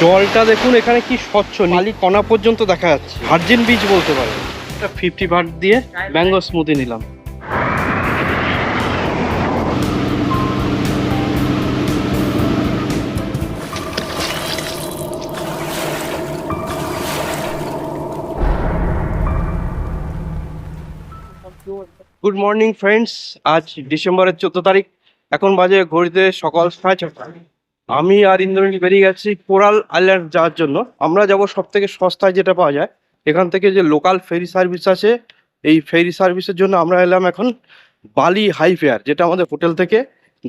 জলটা দেখুন এখানে কি স্বচ্ছ নালি কণা পর্যন্ত দেখা যাচ্ছে। ভার্জিন বীজ বলতে পারে একটা ফিফটি ভাট দিয়ে ম্যাঙ্গো স্মুদি নিলাম। গুড মর্নিং ফ্রেন্ডস আজ ডিসেম্বরের চোদ্দ তারিখ। এখন বাজে ঘড়িতে সকাল সাড়ে ছটা আমি আর ইন্দ্রনীল বেরিয়ে গেছি কোরাল আইল্যান্ড যাওয়ার জন্য। আমরা যাব সব থেকে সস্তায় যেটা পাওয়া যায়। এখান থেকে যে লোকাল ফেরি সার্ভিস আছে, এই ফেরি সার্ভিসের জন্য আমরা এলাম এখন বালি হাই ফেয়ার, যেটা আমাদের হোটেল থেকে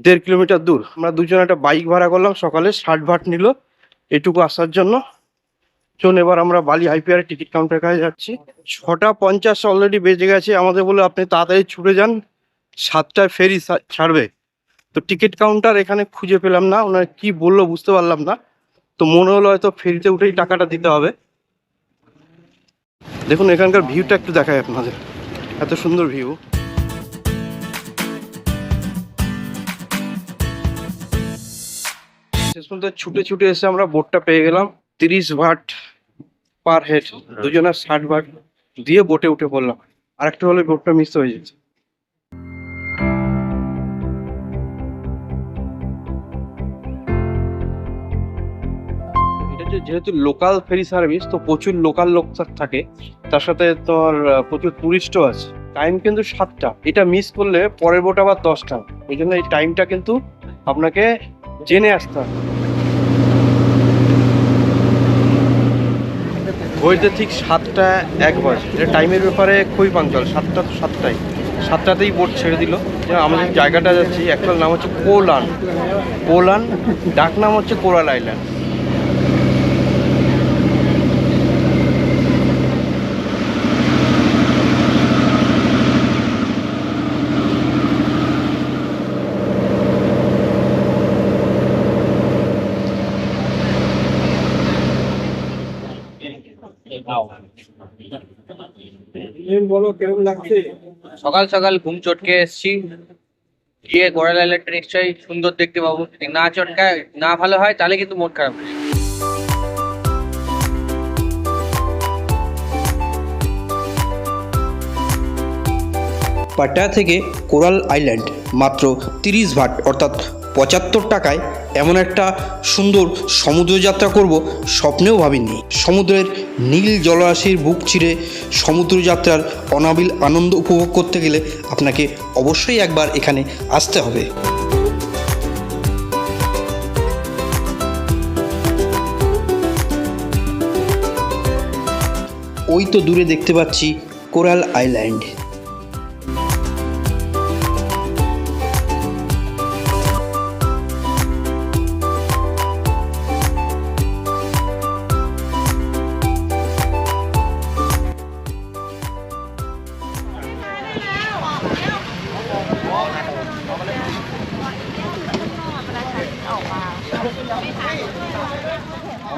দেড় কিলোমিটার দূর। আমরা দুজন একটা বাইক ভাড়া করলাম, সকালে ষাট ভাট নিল। এটুকু আসার জন্য। চলুন, এবার আমরা বালি হাই ফেয়ারের টিকিট কাউন্টার কাছে যাচ্ছি। ছটা পঞ্চাশ অলরেডি বেজে গেছে। আমাদের বলে আপনি তাড়াতাড়ি ছুটে যান, সাতটায় ফেরি ছাড়বে। তো টিকিট কাউন্টার এখানে খুঁজে পেলাম না, ওনার কি বলল বুঝতে পারলাম না। তো মনে হলো হয়তো ফেরিতে উঠেই টাকাটা দিতে হবে। দেখুন, এখানকার ভিউটা একটু দেখায় আপনাদের। এত সুন্দর ভিউ। ছুটে ছুটে এসে আমরা বোটটা পেয়ে গেলাম। তিরিশ ভাট পার হেড দুজনের ষাট ভাট দিয়ে বোটে উঠে পড়লাম। আর একটা হলে বোটটা মিস হয়ে যেত। যেহেতু লোকাল ফেরি সার্ভিস তো প্রচুর লোকাল লোক থাকে। তার সাথে তোর প্রচুর টুরিস্টও আছে। টাইম কিন্তু সাতটা। এটা মিস করলে পরের বোট আবার দশটা। ওই জন্য এই টাইমটা কিন্তু আপনাকে জেনে আসতে হবে। ঘড়িতে ঠিক সাতটা এক বাজে। এটা টাইমের ব্যাপারে খুবই পাঞ্চাল সাতটা তো সাতটাই। সাতটাতেই বোট ছেড়ে দিল। যে আমাদের জায়গাটা যাচ্ছি অ্যাকচুয়াল নাম হচ্ছে কোলান। কোলান, ডাক নাম হচ্ছে কোরাল আইল্যান্ড সকাল সকাল ঘুম চটকে এসছি। গিয়ে গোড়াল আইল্যান্ডটা নিশ্চয়ই সুন্দর দেখতে পাবো। যদি না চটকায় না ভালো হয় তাহলে কিন্তু মন খারাপ পাটায়া থেকে কোরাল আইল্যান্ড মাত্র তিরিশ ভাট অর্থাৎ পঁচাত্তর টাকায় এমন একটা সুন্দর সমুদ্রযাত্রা করব স্বপ্নেও ভাবিনি। সমুদ্রের নীল জলরাশির বুক চিরে সমুদ্রযাত্রার অনাবিল আনন্দ উপভোগ করতে গেলে আপনাকে অবশ্যই একবার এখানে আসতে হবে। ওই তো দূরে দেখতে পাচ্ছি কোরাল আইল্যান্ড।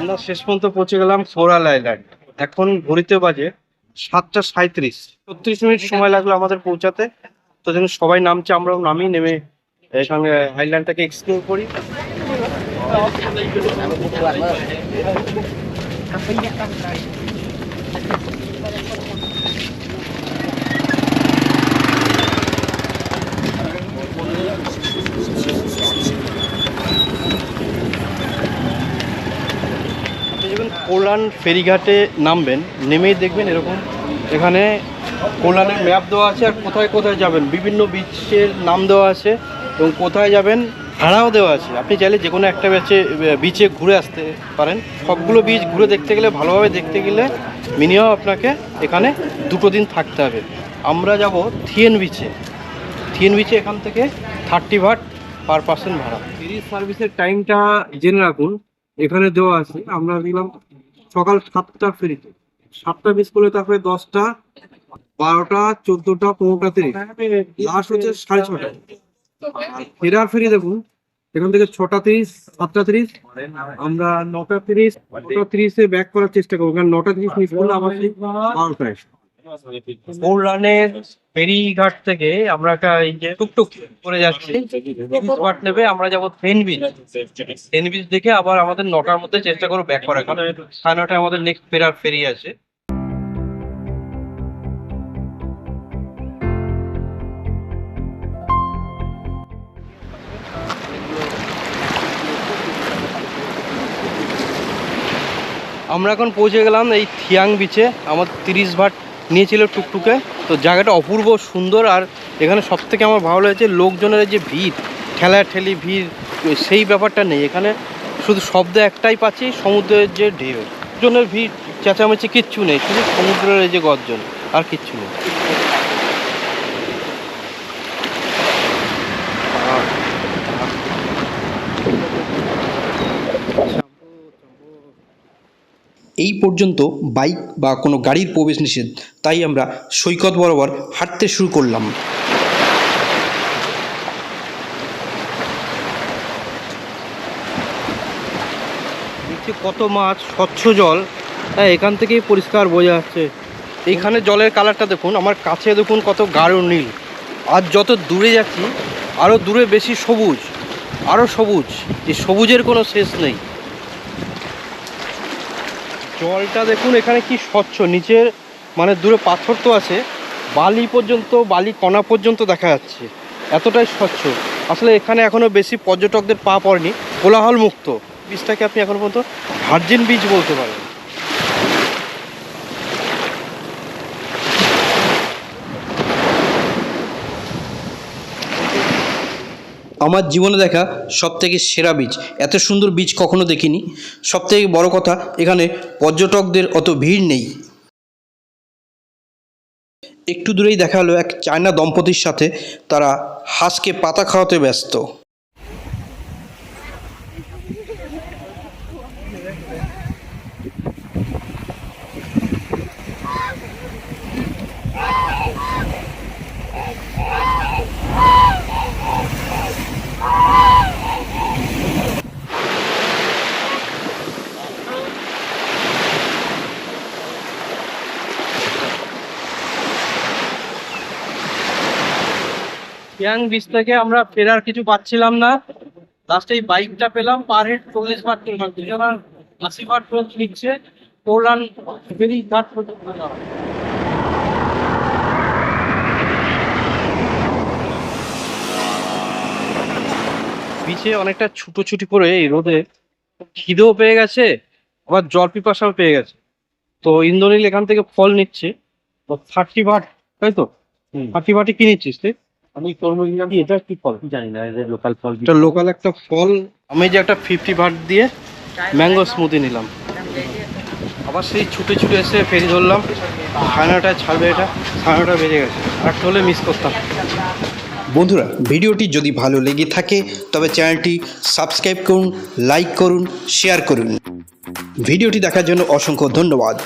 আমরা শেষ পর্যন্ত পৌঁছে গেলাম ফোরাল আইল্যান্ড। এখন ঘড়িতে বাজে সাতটা সাঁত্রিশ ছত্রিশ মিনিট সময় লাগল আমাদের পৌঁছাতে। তো যেন সবাই নামছে, আমরাও নামি, নেমে সঙ্গে আইল্যান্ডটাকে এক্সপ্লোর করি। Thank যখন কোলান ফেরিঘাটে নামবেন, নেমেই দেখবেন এরকম। এখানে কোলানের ম্যাপ দেওয়া আছে আর কোথায় কোথায় যাবেন, বিভিন্ন বিচের নাম দেওয়া আছে এবং কোথায় যাবেন ভাড়াও দেওয়া আছে। আপনি চাইলে যে কোনো একটা বেচে বিচে ঘুরে আসতে পারেন। সবগুলো বিচ ঘুরে দেখতে গেলে, ভালোভাবে দেখতে গেলে মিনিমাম আপনাকে এখানে দুটো দিন থাকতে হবে। আমরা যাব থিয়েন বিচে থিয়েন বিচে এখান থেকে থার্টি ভাট পার পার্সেন্ট ভাড়া। ফেরি সার্ভিসের টাইমটা জেনে রাখুন। এখানে দেওয়া আছে। আমরা দিলাম সকাল সাতটা ফেরিতে। সাতটা মিস করলে তারপরে দশটা, বারোটা, চোদ্দটা, পনেরোটা তিরিশ। লাস্ট হচ্ছে সাড়ে ছটা ফেরার ফেরি দেখুন এখান থেকে ছটা তিরিশ, সাতটা তিরিশ, আমরা নটা তিরিশ, নটা তিরিশে ব্যাক করার চেষ্টা করব। কারণ নটা তিরিশ মিস করলে আমার সেই রানের ফেরিঘাট থেকে আমরা এই করে যাচ্ছি। নেবে? আমরা যাব দেখে আবার আমাদের নটার মধ্যে চেষ্টা করব ব্যাক সাড়ে নটায় আমাদের নেক্সট ফেরার ফেরি আছে। আমরা এখন পৌঁছে গেলাম এই থিয়াং বিচে আমার তিরিশ ভাট নিয়েছিল টুকটুকে। তো জায়গাটা অপূর্ব সুন্দর আর এখানে সব থেকে আমার ভালো লেগেছে লোকজনের যে ভিড় ঠেলা ঠেলি ভিড়, সেই ব্যাপারটা নেই। এখানে শুধু শব্দ একটাই পাচ্ছি, সমুদ্রের যে ঢেউ। জনের ভিড়, চেঁচামেচি কিচ্ছু নেই, শুধু সমুদ্রের এই যে গর্জন, আর কিচ্ছু নেই। এই পর্যন্ত বাইক বা কোনো গাড়ির প্রবেশ নিষেধ, তাই আমরা সৈকত বরাবর হাঁটতে শুরু করলাম। কত মাছ, স্বচ্ছ জল। হ্যাঁ এখান থেকেই পরিষ্কার বোঝা যাচ্ছে। এইখানে জলের কালারটা দেখুন, আমার কাছে দেখুন কত গাঢ় নীল। আর যত দূরে যাচ্ছি আরও দূরে বেশি সবুজ আরও সবুজ। এই সবুজের কোনো শেষ নেই। জলটা দেখুন, এখানে কি স্বচ্ছ। নিচের মানে দূরে পাথর তো আছে, বালি পর্যন্ত, বালি কণা পর্যন্ত দেখা যাচ্ছে। এতটাই স্বচ্ছ। আসলে এখানে এখনও বেশি পর্যটকদের পা পড়েনি কোলাহল মুক্ত বীজটাকে আপনি এখন পর্যন্ত ভার্জিন বীজ বলতে পারেন। আমার জীবনে দেখা সব থেকে সেরা বীজ। এত সুন্দর বীজ কখনো দেখিনি। সব থেকে বড় কথা, এখানে পর্যটকদের অত ভিড় নেই। একটু দূরেই দেখা হলো এক চায়না দম্পতির সাথে। তারা হাঁসকে পাতা খাওয়াতে ব্যস্ত। ইয়াং বিচ থেকে আমরা ফেরার কিছু পাচ্ছিলাম না। লাস্টে এই বাইকটা পেলাম পার হেড চল্লিশ পেলাম দুজনের আশি পর্যন্ত নিচ্ছে। ফেরি ঘাট পর্যন্ত বিচে অনেকটা ছুটোছুটি করে এই রোদে। খিদেও পেয়ে গেছে আবার জল পিপাসাও পেয়ে গেছে। তো ইন্দ্রনীল এখান থেকে ফল নিচ্ছে। তো থার্টি ভাট তাই তো? থার্টি ভাটে কি নিচ্ছিস তুই? আমি তরমুজ নিলাম এটা কি ফল? জানি না এদের লোকাল ফল এটা লোকাল একটা ফল। আমি যে একটা ফিফটি ভাট দিয়ে ম্যাঙ্গো স্মুদি নিলাম। আবার সেই ছুটে ছুটে এসে ফেরি ধরলাম। সাড়ে নটায় ছাড়বে এটা সাড়ে নটা বেজে গেছে। আর হলে মিস করতাম। বন্ধুরা ভিডিওটি যদি ভালো লেগে থাকে তবে চ্যানেলটি সাবস্ক্রাইব করুন লাইক করুন শেয়ার করুন। ভিডিওটি দেখার জন্য অসংখ্য ধন্যবাদ।